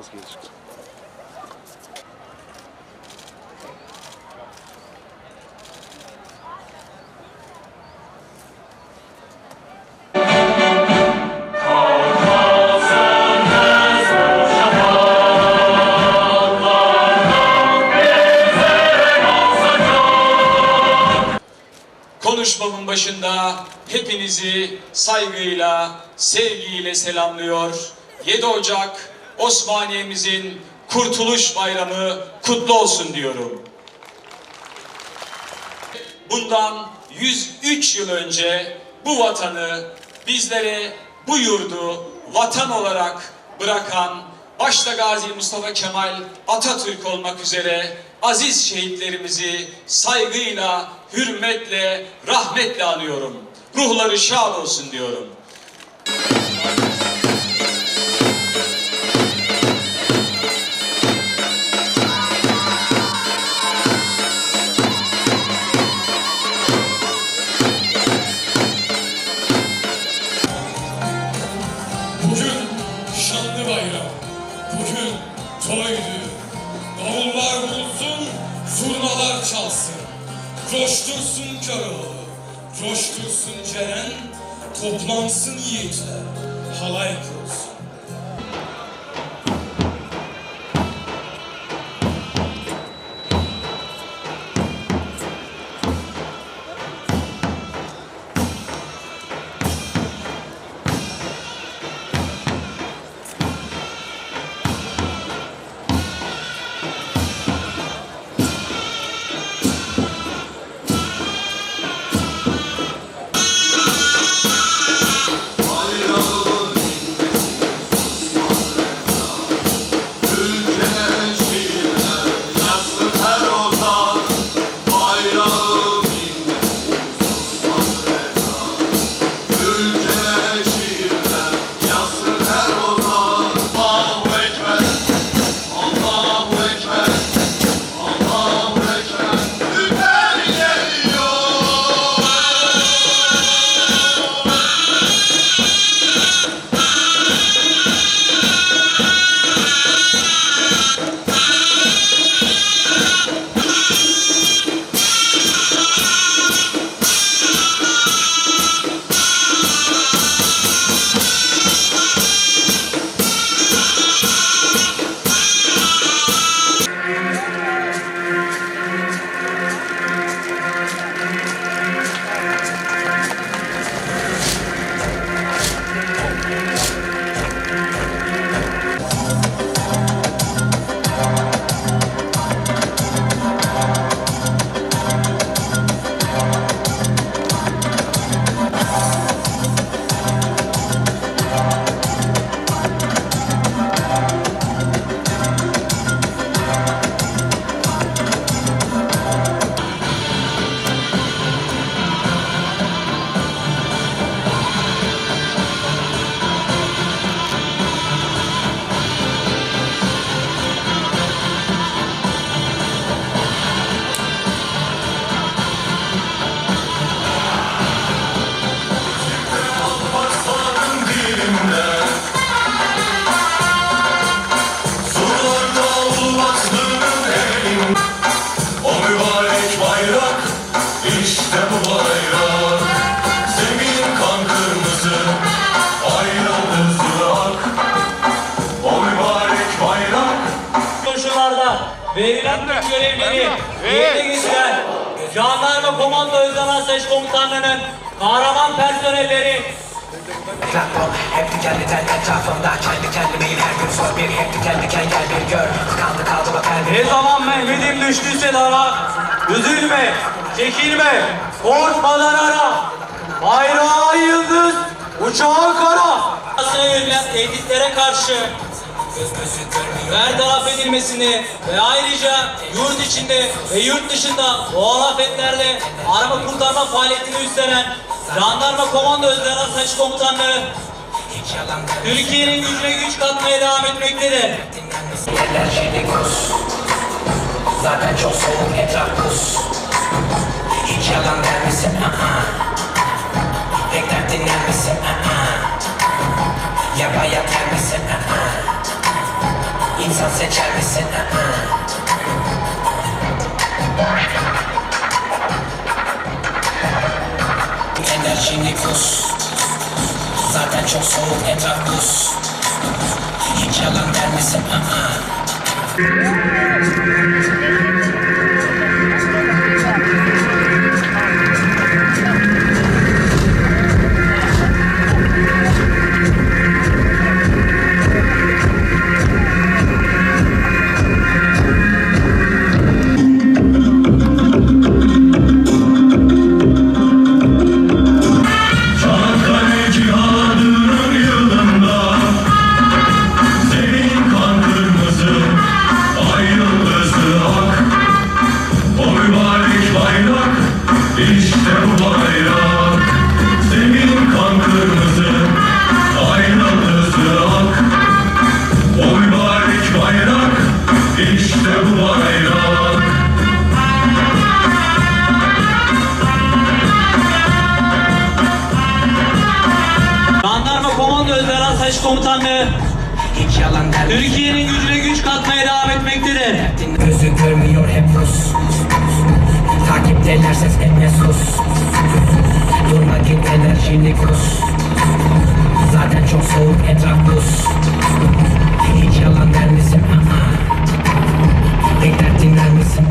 Az geri konuşmamın başında hepinizi saygıyla, sevgiyle selamlıyor. 7 Ocak Osmaniye'mizin Kurtuluş Bayramı kutlu olsun diyorum. Bundan 103 yıl önce bu vatanı bizlere bu yurdu vatan olarak bırakan başta Gazi Mustafa Kemal Atatürk olmak üzere aziz şehitlerimizi saygıyla, hürmetle, rahmetle anıyorum. Ruhları şad olsun diyorum. Zurnalar çalsın. Coştursun Köroğlu, coştursun Ceren, toplansın yiğitler, halay kurulsun. Tüm görevleri yerine getiren Jandarma Komando Özel Asayiş Komutanlığı'nın kahraman personelleri. Platform hep dikenliden etrafımda Kendi kendimeyim her gün zor bir hep diken diken gel bir gör. Kaldı kaldı bak her ne zaman Mehmet'im düştüyse dara üzülme, çekilme, korkmadan ara. Bayrağı yıldız, uçağı kara. Yönelen tehditlere karşı bertaraf edilmesini ve ayrıca yurt içinde ve yurt dışında doğal afetlerle arama kurtarma faaliyetini üstlenen Jandarma Komando Özel Hiç yalan Türkiye'nin gücüne güç katmaya devam etmektedir. Eller şimdi kus Zaten çok soğuk etraf buz Hiç yalan der misin? Aa. Pek dert dinler misin? Aa. Yapa yatar mısın? Aa. İnsan seçer misin? Enerjini kus Zaten çok soğuk etraf buz Hiç yalan der misin? barış komutanlığı hiç yalan. Türkiye'nin gücüne güç katmaya devam etmektedir. Gözü görmüyor hep Rus. Takipteler ses hep mesus. Durma git enerjini kus. Zaten çok soğuk etraf buz. Hiç yalan der misin? Tek dert dinler misin?